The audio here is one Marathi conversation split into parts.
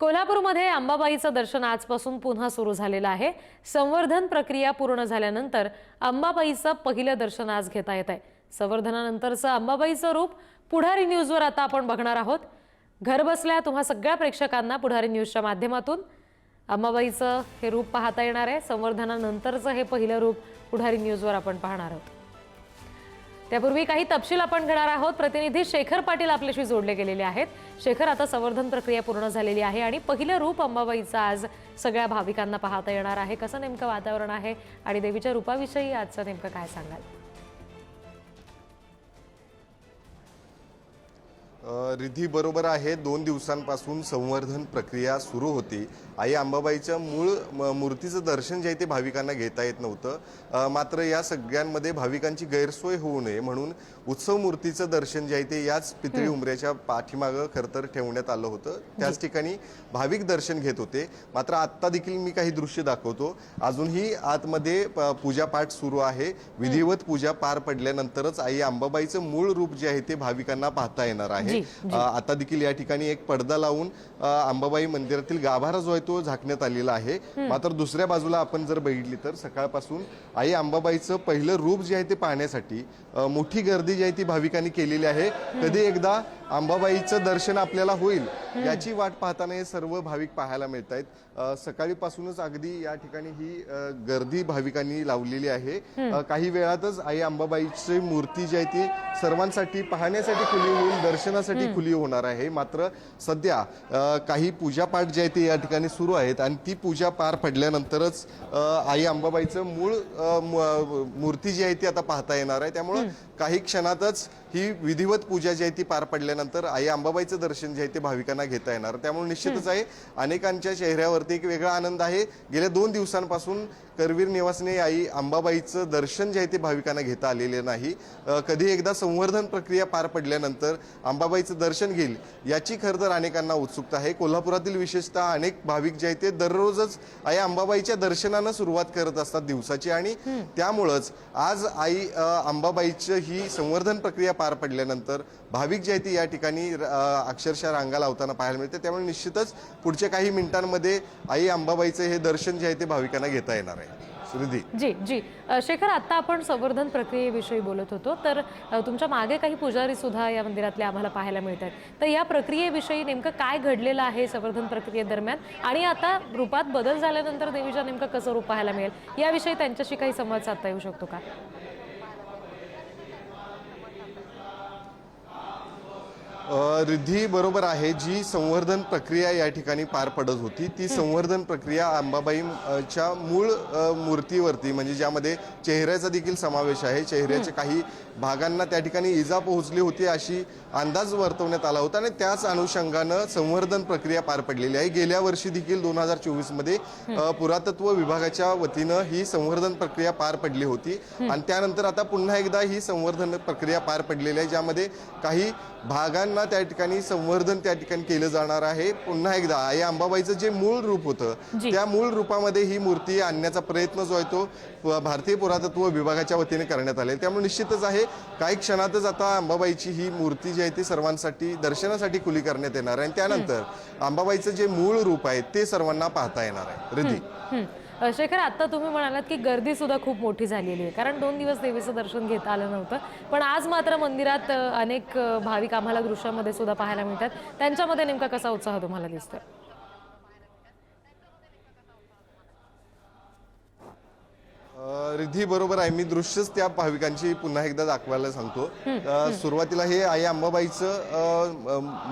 कोल्हापूरमध्ये अंबाबाईचं दर्शन आजपासून पुन्हा सुरू झालेलं आहे. संवर्धन प्रक्रिया पूर्ण झाल्यानंतर अंबाबाईचं पहिलं दर्शन आज घेता येत आहे संवर्धनानंतरचं अंबाबाईचं रूप पुढारी न्यूजवर आता आपण बघणार आहोत. घरबसल्या तुम्हा सगळ्या प्रेक्षकांना पुढारी न्यूजच्या माध्यमातून अंबाबाईचं हे रूप पाहता येणार आहे. संवर्धनानंतरचं हे पहिलं रूप पुढारी न्यूजवर आपण पाहणार आहोत. त्यापूर्वी काही तपशील आपण घेणार आहोत. प्रतिनिधी शेखर पाटील आपल्याशी जोडले गेलेले आहेत. शेखर आता संवर्धन प्रक्रिया पूर्ण झालेली आहे आणि पहिलं रूप अंबाबाईचं आज सगळ्या भाविकांना पाहता येणार आहे. कसं नेमकं वातावरण आहे आणि देवीच्या रूपाविषयी आजचं नेमकं काय सांगाल? रिधी बरोबर आहे. दोन दिवसांपासून संवर्धन प्रक्रिया सुरू होती. आई अंबाबाईच्या मूळ मूर्तीचं दर्शन जे आहे ते भाविकांना घेता येत नव्हतं. मात्र या सगळ्यांमध्ये भाविकांची गैरसोय होऊ नये म्हणून उत्सव मूर्तीचं दर्शन जे आहे ते याच पितळी उंबऱ्याच्या पाठीमागं खरं तर ठेवण्यात आलं होतं. त्याच ठिकाणी भाविक दर्शन घेत होते. मात्र आत्ता देखील मी काही दृश्य दाखवतो. अजूनही आतमध्ये प- पूजापाठ सुरू आहे. विधिवत पूजा पार पडल्यानंतरच आई अंबाबाईचं मूळ रूप जे आहे ते भाविकांना पाहता येणार आहे. जी, आता देखील या ठिकाणी एक पडदा लावून अंबाबाई मंदिरातील गाभारा जो आहे तो झाकण्यात आलेला आहे. मात्र दुसऱ्या बाजूला आपण जर बघितली तर सकाळपासून आई अंबाबाईचं पहिलं रूप जे आहे ते पाहण्यासाठी मोठी गर्दी जी आहे ती भाविकांनी केलेली आहे. कधी एकदा अंबाबाईचं दर्शन आपल्याला होईल याची वाट पाहताना हे सर्व भाविक पाहायला मिळत आहेत सकाळीपासूनच अगदी या ठिकाणी ही गर्दी भाविकांनी लावलेली आहे. काही वेळातच आई अंबाबाईची मूर्ती जी आहे ती सर्वांसाठी पाहण्यासाठी खुली होईल दर्शनासाठी खुली होणार आहे. मात्र सध्या काही पूजापाठ जे आहे ते या ठिकाणी सुरू आहेत आणि ती पूजा पार पडल्यानंतरच आई अंबाबाईचं मूळ मूर्ती जी आहे ती आता पाहता येणार आहे. त्यामुळं काही क्षणातच ही विधिवत पूजा जी आहे ती पार पडल्यानंतर आई अंबाबाईचं दर्शन जे आहे ते भाविकांना घेता येणार. त्यामुळे निश्चितच आहे अनेकांच्या चेहऱ्यावरती एक वेगळा आनंद आहे. गेल्या दोन दिवसांपासून करवीर निवासने आई अंबाबाईचं दर्शन जे आहे ते भाविकांना घेता आलेले नाही. कधी एकदा संवर्धन प्रक्रिया पार पडल्यानंतर अंबाबाईचं दर्शन घेईल याची खरं तर अनेकांना उत्सुकता आहे. कोल्हापुरातील विशेषतः अनेक भाविक जे आहेत ते दररोजच आई अंबाबाईच्या दर्शनानं सुरुवात करत असतात दिवसाची आणि त्यामुळंच आज आई अंबाबाईचं ही संवर्धन प्रक्रिया पार पडल्यानंतर भाविक जे आहेत ते या ठिकाणी अक्षरशः रांगा लावताना पाहायला मिळते. त्यामुळे निश्चितच पुढच्या काही मिनिटांमध्ये आई अंबाबाईचं हे दर्शन जे आहे ते भाविकांना घेता येणार आहे. श्रुधी जी जी. शेखर आता आपण संवर्धन प्रक्रियेविषयी बोलत होतो. तर तुमच्या मागे काही पुजारी सुद्धा या मंदिरातले आम्हाला पाहायला मिळतात. तर या प्रक्रियेविषयी नेमकं काय घडलेलं आहे संवर्धन प्रक्रियेदरम्यान आणि आता रूपात बदल झाल्यानंतर देवीच्या नेमकं कसं रूप पाहायला मिळेल? याविषयी त्यांच्याशी काही संवाद साधता येऊ शकतो का? रिद्धी बरोबर आहे जी संवर्धन प्रक्रिया या ठिकाणी पार पडत होती. ती संवर्धन प्रक्रिया अंबाबाईच्या मूळ मूर्तीवरती म्हणजे ज्यामध्ये चेहऱ्याचा देखील समावेश आहे. चेहऱ्याच्या काही भागांना त्या ठिकाणी इजा पोहोचली होती अशी अंदाज वर्तवण्यात आला होता आणि त्याच अनुषंगानं संवर्धन प्रक्रिया पार पडलेली आहे. गेल्या वर्षी देखील दोन हजार चोवीसमध्ये अ, पुरातत्व विभागाच्या वतीनं ही संवर्धन प्रक्रिया पार पडली होती. आणि त्यानंतर आता पुन्हा एकदा ही संवर्धन प्रक्रिया पार पडलेली आहे ज्यामध्ये काही भागांना त्या ठिकाणी संवर्धन त्या ठिकाणी केलं जाणार आहे. पुन्हा एकदा आई अंबाबाईचं जे मूळ रूप होतं. त्या मूळ रूपामध्ये ही मूर्ती आणण्याचा प्रयत्न जो आहे तो भारतीय पुरातत्व विभागाच्या वतीने करण्यात आले त्यामुळे निश्चितच आहे काही क्षणातच आता अंबाबाईची ही मूर्ती जी आहे ती सर्वांसाठी दर्शनासाठी खुली करण्यात येणार आहे. आणि त्यानंतर अंबाबाईचं जे मूळ रूप आहे ते सर्वांना पाहता येणार आहे. रिधी शेखर आता तुम्ही म्हणालात की गर्दी सुद्धा खूप मोठी झालेली आहे. कारण दोन दिवस देवीचं दर्शन घेता आलं नव्हतं. पण आज मात्र मंदिरात अनेक भाविक आम्हाला दृश्यामध्ये सुद्धा पाहायला मिळतात. त्यांच्यामध्ये नेमका कसा उत्साह तुम्हाला दिसतोय? रिद्धी बरोबर आहे. मी दृश्यच त्या भाविकांची पुन्हा एकदा दाखवायला सांगतो. सुरुवातीला हे आई अंबाबाईचं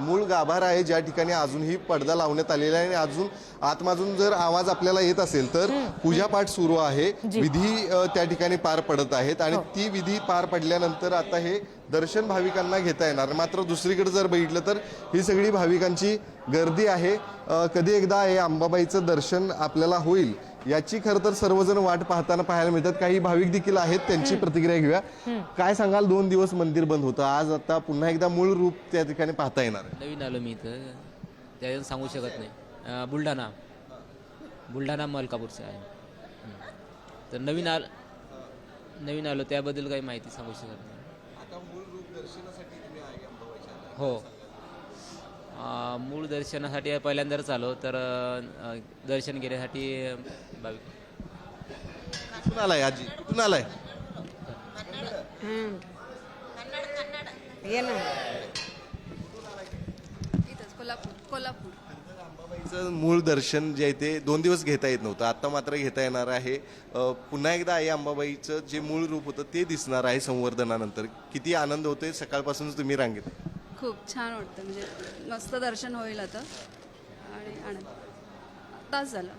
मूळ गाभार आहे ज्या ठिकाणी अजूनही पडदा लावण्यात आलेला आहे आणि अजून आतमधून जर आवाज आपल्याला येत असेल तर पूजापाठ सुरू आहे. विधी त्या ठिकाणी पार पडत आहेत आणि ती विधी पार पडल्यानंतर आता हे दर्शन भाविकांना घेता येणार. मात्र दुसरीकडे जर बघितलं तर ही सगळी भाविकांची गर्दी आहे. कधी एकदा हे अंबाबाईचं दर्शन आपल्याला होईल याची खरं तर सर्वजण वाट पाहताना पाहायला मिळतात. काही भाविक देखील आहेत त्यांची प्रतिक्रिया घेऊया. काय सांगाल दोन दिवस मंदिर बंद होतं. आज आता पुन्हा एकदा मूळ रूप त्या ठिकाणी पाहता येणार नवीन आलो मी इथं. त्याच्यात सांगू शकत नाही. बुलढाणा. बुलढाणा मलकापूरचं आहे. तर नवीन आल नवीन आलो त्याबद्दल काही माहिती सांगू शकत नाही. हो. मूळ दर्शनासाठी पहिल्यांदाच आलो तर दर्शन घेण्यासाठी कुठून आलाय आजी? कुठून आलाय? ये ना. इथंच कोल्हापूर कोल्हापूर. अंबाबाईचं मूळ दर्शन जे आहे ते दोन दिवस घेता येत नव्हतं. आता मात्र घेता येणार आहे. पुन्हा एकदा आई अंबाबाईचं जे मूळ रूप होतं ते दिसणार आहे संवर्धनानंतर. किती आनंद होतोय सकाळपासूनच तुम्ही रांगेत. खूप छान वाटतं. म्हणजे मस्त दर्शन होईल आता. आणि आनंद. तास झाला.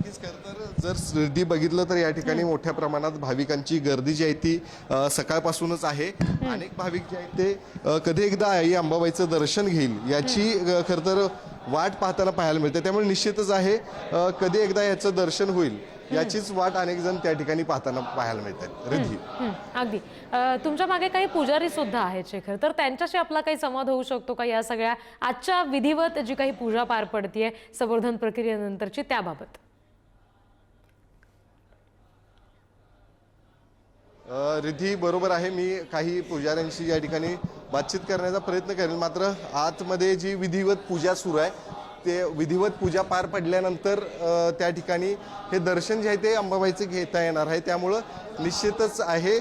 नक्कीच खरं तर जर शिर्डी बघितलं तर या ठिकाणी मोठ्या प्रमाणात भाविकांची गर्दी जी आहे ती अ, सकाळपासूनच आहे. अनेक भाविक जे आहेत ते अ, कधी एकदा आई अंबाबाईचं दर्शन घेईल याची अ, खरं तर वाट पाहताना पाहायला मिळते. त्यामुळे निश्चितच आहे अ, कधी एकदा याचं दर्शन होईल याचीच वाट अनेक जण त्या ठिकाणी पाहताना पाहायला मिळतात. रिद्धी. हं, अगदी. अ, तुमच्या मागे काही पुजारी सुद्धा आहेत शेखर. तर त्यांच्याशी आपला काही संवाद होऊ शकतो का? या सगळ्या आजच्या विधिवत जी काही पूजा पार पडतीये संवर्धन प्रक्रियेनंतरची त्याबाबत. अ, रिद्धी बरोबर आहे. मी काही पुजाऱ्यांशी या ठिकाणी बातचीत करण्याचा प्रयत्न करेल मात्र आतमध्ये जी विधिवत पूजा सुरू आहे ते विधिवत पूजा पार पडल्यानंतर त्या ठिकाणी हे दर्शन जे आहे ते अंबाबाईचं घेता येणार आहे. त्यामुळं निश्चितच आहे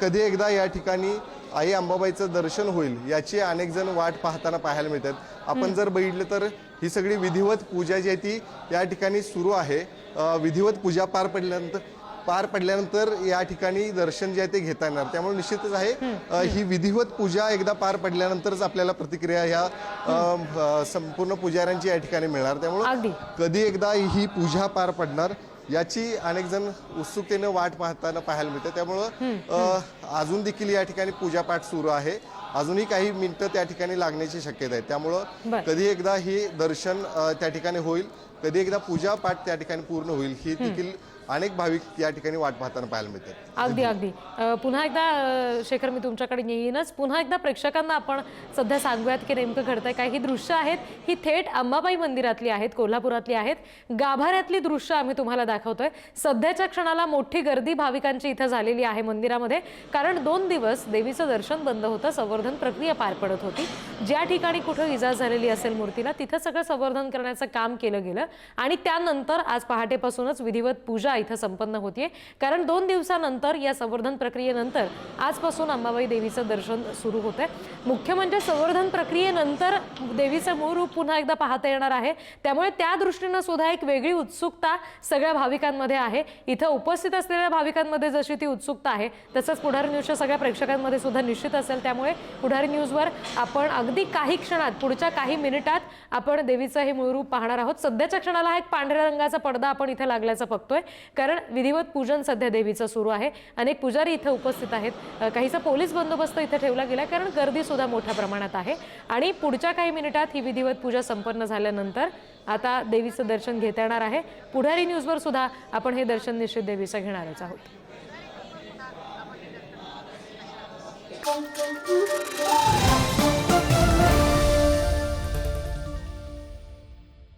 कधी एकदा या ठिकाणी आई अंबाबाईचं दर्शन होईल याची अनेक जण वाट पाहताना पाहायला मिळतात. आपण जर बघितलं तर ही सगळी विधिवत पूजा जी आहे ती या ठिकाणी सुरू आहे. विधिवत पूजा पार पडल्यानंतर पार पडल्यानंतर या ठिकाणी दर्शन जे आहे ते घेता येणार. त्यामुळे निश्चितच आहे ही विधिवत पूजा एकदा पार पडल्यानंतरच आपल्याला प्रतिक्रिया ह्या संपूर्ण पुजाऱ्यांची या ठिकाणी मिळणार. त्यामुळे कधी एकदा ही पूजा पार पडणार याची अनेक जण उत्सुकतेने वाट पाहताना पाहायला मिळते. त्यामुळं अजून देखील या ठिकाणी पूजापाठ सुरू आहे. अजूनही काही मिनिटं त्या ठिकाणी लागण्याची शक्यता आहे. त्यामुळं. कधी एकदा ही दर्शन त्या ठिकाणी होईल. कधी एकदा पूजा पाठ त्या ठिकाणी पूर्ण होईल. ही देखील अनेक भाविक या ठिकाणी वाट पाहताना पाहायला मिळतात. अगदी अगदी. पुन्हा एकदा शेखर मी तुमच्याकडे येईनच. पुन्हा एकदा प्रेक्षकांना आपण सध्या सांगूयात की नेमकं घडतंय काय. ही दृश्य आहेत ही थेट अंबाबाई मंदिरातली आहेत कोल्हापुरातली आहेत. गाभाऱ्यातली दृश्य आम्ही तुम्हाला दाखवतोय. सध्याच्या क्षणाला मोठी गर्दी भाविकांची इथं झालेली आहे मंदिरामध्ये. कारण दोन दिवस देवीचं दर्शन बंद होतं संवर्धन प्रक्रिया पार पडत होती. ज्या ठिकाणी कुठं इजा झालेली असेल मूर्तीला तिथं सगळं संवर्धन करण्याचं काम केलं गेलं. आणि त्यानंतर आज पहाटेपासूनच विधिवत पूजा इथं संपन्न होतीये. कारण दोन दिवसानंतर या संवर्धन प्रक्रियेनंतर आजपासून अंबाबाई देवीचं दर्शन सुरू होतंय. मुख्य म्हणजे संवर्धन प्रक्रियेनंतर देवीचं मूळ रूप पुन्हा एकदा पाहता येणार आहे. त्यामुळे त्या दृष्टीनं सुद्धा एक वेगळी उत्सुकता सगळ्या भाविकांमध्ये आहे. इथं उपस्थित असलेल्या भाविकांमध्ये जशी ती उत्सुकता आहे तसंच पुढारी न्यूजच्या सगळ्या प्रेक्षकांमध्ये सुद्धा निश्चित असेल. त्यामुळे पुढारी न्यूजवर आपण अगदी काही क्षणात पुढच्या काही मिनिटात आपण देवीचं हे मूळ रूप पाहणार आहोत. सध्याच्या क्षणाला हा एक पांढऱ्या रंगाचा पडदा आपण इथे लागल्याचं बघतोय. कारण विधिवत पूजन सध्या देवीचं सुरू आहे. अनेक पुजारी इथे उपस्थित आहेत. काहीसा पोलीस बंदोबस्त इथं ठेवला गेला कारण गर्दीसुद्धा मोठ्या प्रमाणात आहे. आणि पुढच्या काही मिनिटात ही विधिवत पूजा संपन्न झाल्यानंतर आता देवीचं दर्शन घेता येणार आहे. पुढारी न्यूजवर सुद्धा आपण हे दर्शन निश्चित देवीचं घेणारच आहोत.